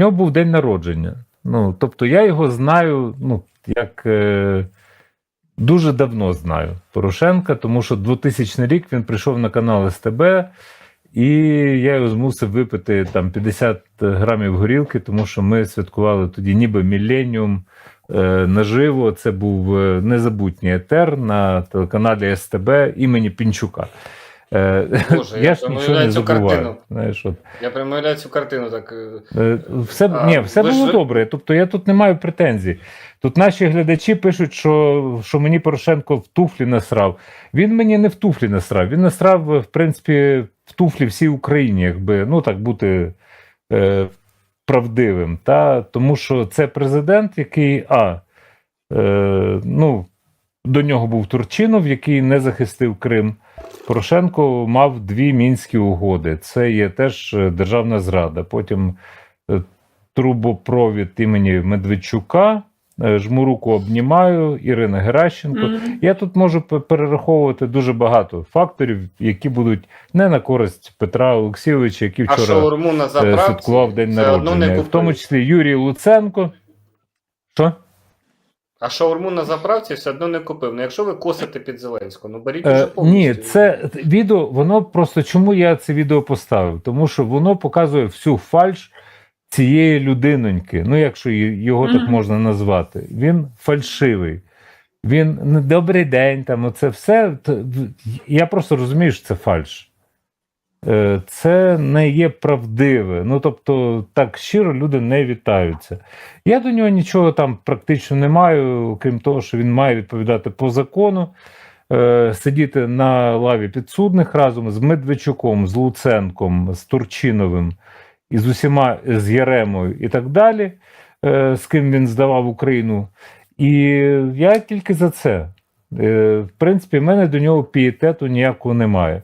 нього був день народження. Ну, тобто я його знаю, ну, як е, дуже давно знаю Порошенка, тому що 2000 рік він прийшов на канал СТБ, і я його змусив випити там 50 грамів горілки, тому що ми святкували тоді ніби міленіум е, наживо. Це був е, незабутній етер на телеканалі СТБ імені Пінчука. Е, Боже, я я не пам'ятаю цю картину. Знаєш, от. Я приймаю цю картину так. е, Е, Все, А, ні, все було ж- добре. Тобто я тут не маю претензій. Тут наші глядачі пишуть, що, що мені Порошенко в туфлі насрав. Він мені не в туфлі насрав. Він насрав, в принципі, в туфлі всій Україні, якби ну так бути е, правдивим. Та? Тому що це президент, який а, е, ну, до нього був Турчинов, який не захистив Крим. Порошенко мав дві мінські угоди. Це є теж е, державна зрада. Потім е, трубопровід імені Медведчука. е, Жму руку обнімаю, Ірина Геращенко. Мгм. Я тут можу перераховувати дуже багато факторів, які будуть не на користь Петра Олексійовича, який вчора шаурму на заправці святкував день народження, в тому числі Юрій Луценко. Що? А шаурму на заправці все одно не купив. Ну якщо ви косите під Зеленського, ну беріть Е, уже повністю. ні, це відео, воно просто чому я це відео поставив? Тому що воно показує всю фальш цієї людиноньки. Ну, якщо його так можна назвати. Він фальшивий. Він ну, добрий день, там оце все. Я просто розумію, що це фальш. Е, Це не є правдиве. Ну тобто, так щиро люди не вітаються. Я до нього нічого там практично не маю, крім того, що він має відповідати по закону е, сидіти на лаві підсудних разом з Медведчуком, з Луценком, з Турчиновим і з усіма з Яремою і так далі, е, з ким він здавав Україну. І я тільки за це. В принципі, в мене до нього пієтету ніякого немає.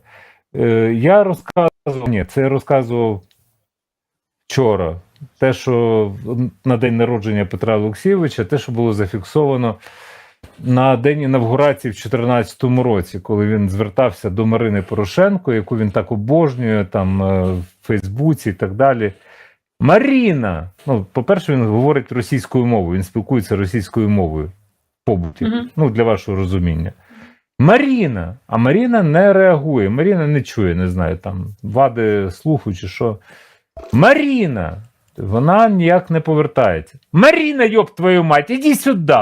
Е, я розказував, ні, це я розказував вчора. Те, що на день народження Петра Олексійовича, те, що було зафіксовано на день інавгурації в 2014 році, коли він звертався до Марини Порошенко, яку він так обожнює там е, в Фейсбуці і так далі. Маріна! Ну, по-перше, він говорить російською мовою, він спілкується російською мовою в побуті, Мгм. ну, для вашого розуміння. Маріна! А Маріна не реагує, Маріна не чує, не знаю, там вади слуху чи що. Маріна! Вона ніяк не повертається. Маріна, йоб твою мать, іди сюди!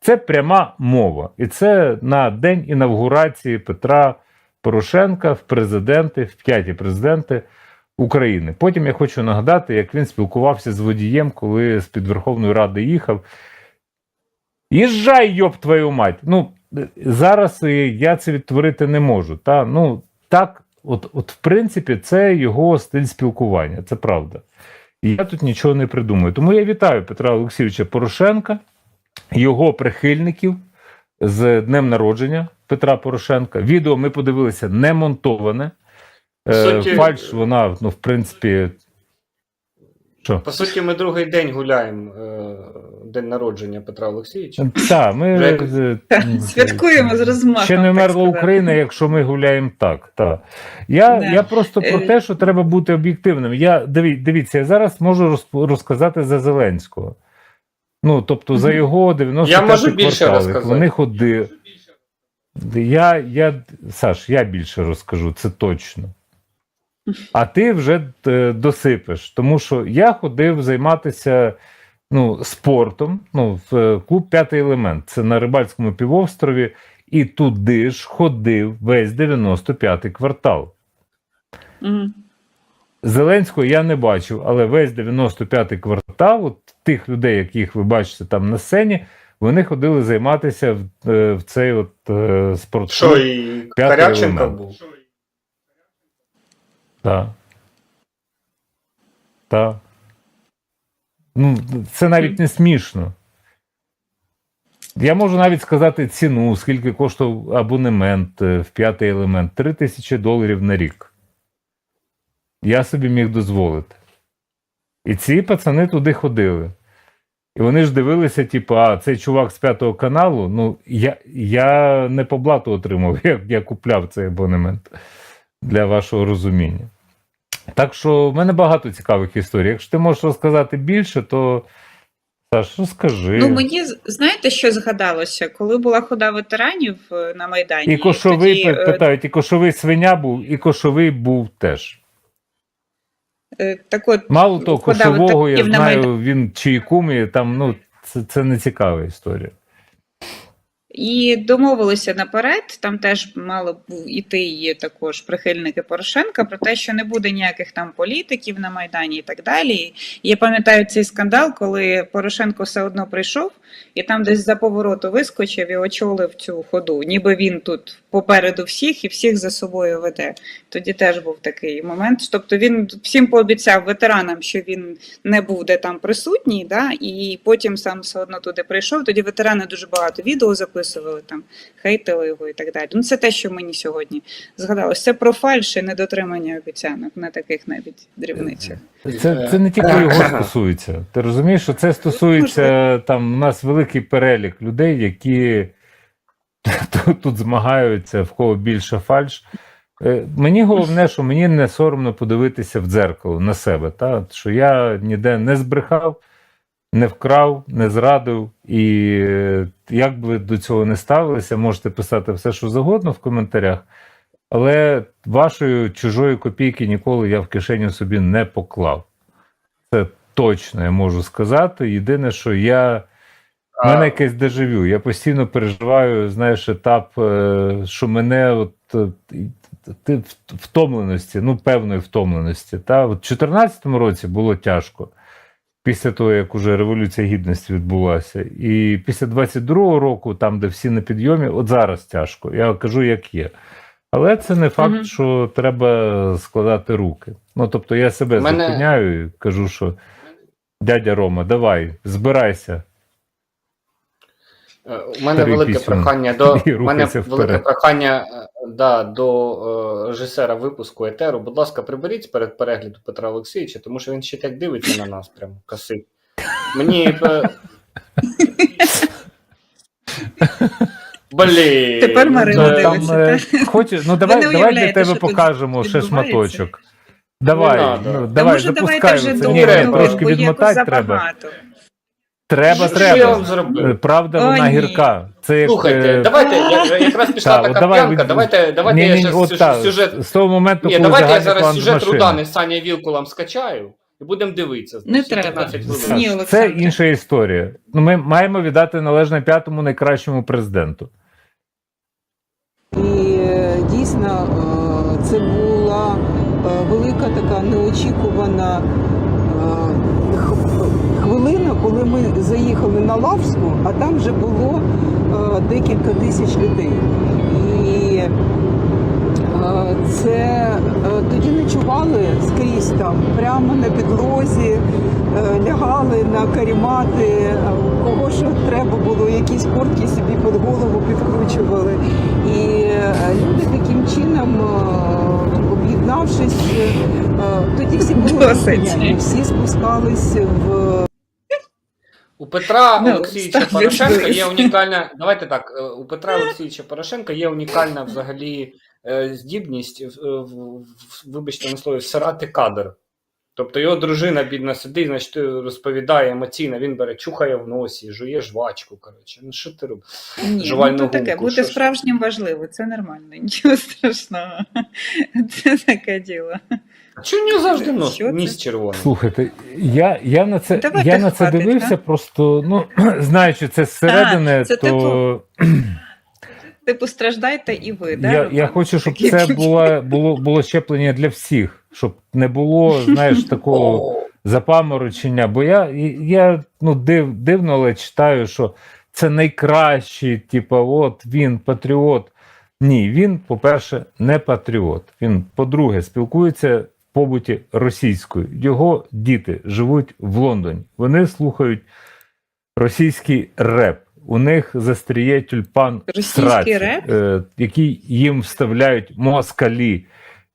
Це пряма мова. І це на день інавгурації Петра Порошенка в президенти, в п'яті президенти України. Потім я хочу нагадати, як він спілкувався з водієм, коли з під Верховної Ради їхав. Їжджай, йоб твою мать! Ну, зараз я це відтворити не можу. Та? Ну, так, от, от, в принципі, це його стиль спілкування, це правда. І я тут нічого не придумаю. Тому я вітаю Петра Олексійовича Порошенка, його прихильників з днем народження Петра Порошенка. Відео ми подивилися не монтоване. Е, Суті- Фальш, вона, ну, в принципі. Що? По суті, ми другий день гуляємо е, день народження Петра Олексійовича. Так, ми Вже святкуємо з розмахом. Ще не вмерла. Україна, якщо ми гуляємо так. так. Я, Да. я просто про Е. те, що треба бути об'єктивним. Я диві, дивіться, я зараз можу розказати за Зеленського. Ну, тобто, за його 90 Я можу більше розказати. Вони ходили. Я, я, Саш, я більше розкажу, це точно. А ти вже е, досипеш. Тому що я ходив займатися ну, спортом ну, в е, клуб П'ятий елемент. Це на Рибальському півострові. І туди ж ходив весь 95-й квартал. Мгм. Зеленського я не бачив, але весь 95-й квартал, от тих людей, яких ви бачите там на сцені, вони ходили займатися в, е, в цей от е, спортклуб. Що і Каряченко був. Так. Так. Ну, це навіть не смішно. Я можу навіть сказати ціну, скільки коштував абонемент е, в п'ятий елемент. 3 тисячі доларів на рік. Я собі міг дозволити. І ці пацани туди ходили. І вони ж дивилися, типу, а цей чувак з п'ятого каналу. Ну, я, я не по блату отримав, я, я купляв цей абонемент для вашого розуміння. Так що в мене багато цікавих історій. Якщо ти можеш розказати більше, то Саш, розкажи. Ну мені знаєте, що згадалося, коли була хода ветеранів е, на майдані. і кошовий тоді, е, питають, і кошовий свиня був, і кошовий був теж. е, так от Мало того, кошового, я знаю, він чиї кумі, там, ну, це, це не цікава історія. І домовилися наперед. Там теж мало б іти також прихильники Порошенка про те, що не буде ніяких там політиків на майдані і так далі. І я пам'ятаю цей скандал, коли Порошенко все одно прийшов і там десь за повороту вискочив і очолив цю ходу. Ніби він тут попереду всіх і всіх за собою веде. Тоді теж був такий момент. Тобто він всім пообіцяв ветеранам, що він не буде там присутній, да, і потім сам все одно туди прийшов. Тоді ветерани дуже багато відео записували, там хейтили його і так далі. Ну це те, що мені сьогодні згадалось. Це про фальш і недотримання обіцянок на таких навіть дрібницях. Це, це не тільки його стосується. Ти розумієш, що це стосується там. У нас великий перелік людей, які тут, тут змагаються, в кого більше фальш. Е, Мені головне, що мені не соромно подивитися в дзеркало на себе, та? що я ніде не збрехав, не вкрав, не зрадив. І е, як би до цього не ставилися, можете писати все, що завгодно в коментарях. Але вашої чужої копійки ніколи я в кишеню собі не поклав. Це точно я можу сказати. Єдине, що я. У мене якесь дежавю. Я постійно переживаю, знаєш, етап, е, що мене от, ти втомленості, ну, певної втомленості. Та? От у 2014 році було тяжко. Після того, як уже Революція Гідності відбулася. І після 22-го року, там, де всі на підйомі, от зараз тяжко. Я кажу, як є. Але це не факт, Мгм. що треба складати руки. Ну, тобто я себе Мене- зупиняю і кажу, що дядя Рома, давай, збирайся. Е, У мене Старий велике пісюн. прохання до І мене рухайся велике вперед. прохання е, да, до е, режисера випуску етеру. Будь ласка, приберіть перед перегляду Петра Олексійовича, тому що він ще так дивиться на нас, прям косить. Мені. е, Блін. Тепер Марина ну, дивиться. там, е, так? хочу, ну давай, не давай для уявляєте, тебе що тут покажемо ще відбувається? шматочок. Давай, надо. ну, Та давай, може, давайте запускай. вже Це ні, трошки бо якось відмотати треба. забагато. Треба, Що я треба. вам зробив? Е, Правда, О, вона ні. гірка. Це як, Слухайте, е, давайте, я- якраз пішла та, от така давай п'янка, від- давайте, давайте ні, я ні, щас от, та, сюжет. З того моменту, Ні, коли давайте я загальний зараз план сюжет машини. Рудани з Саня Вілкулом скачаю і будемо дивитися. Не треба. 15 хвилин. Ні, Це Олександре. інша історія. Ну, ми маємо віддати належне п'ятому найкращому президенту. І е, дійсно е, це була е, велика така неочікувана хвилина, коли ми заїхали на Лавську, а там вже було е, декілька тисяч людей. І е, це е, тоді ночували скрізь там, прямо на підлозі, е, лягали на карімати, е, кого що треба було, якісь куртки собі під голову підкручували. І е, люди таким чином, е, об'єднавшись, е, тоді всі були Досить. всі спускались в У Петра Олексійовича Порошенка є унікальна. Давайте так. е, У Петра Олексійовича Порошенка є унікальна взагалі е, здібність, вибачте на слові, всирати кадр. Тобто його дружина бідна сидить, значить розповідає емоційно, він бере, чухає в носі, жує жвачку. Коротше, ну що ти робиш? Ні, Жувальну ну, то таке, гумку, бути що справжнім важливо, це нормально, нічого страшного. Це таке діло. А чого у нього завжди нос, Що ніс червоний? Слухайте, я, я на це, Давайте я на це хватить, дивився, а? просто ну, знаючи це зсередини, це то Типу, страждайте і ви, да? я, Роман? я хочу, щоб Такі це було, було, було щеплення для всіх, щоб не було, знаєш, такого. Запаморочення, бо я, я ну, див, дивно, але читаю, що це найкращий, типу, от він патріот. Ні, він, по-перше, не патріот. Він, по-друге, спілкується в побуті російською. Його діти живуть в Лондоні. Вони слухають російський реп. У них застріє тюльпан Російський сраці, реп? е, який їм вставляють москалі.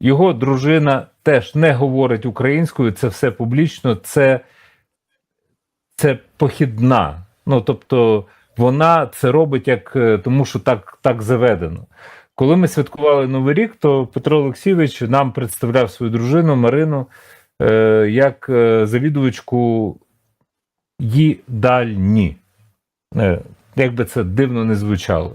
Його дружина теж не говорить українською, це все публічно, це, це похідна. Ну, тобто, вона це робить як е, тому, що так, так заведено. Коли ми святкували Новий рік, то Петро Олексійович нам представляв свою дружину Марину е, як е, завідувачку їдальні. Е, як би це дивно не звучало.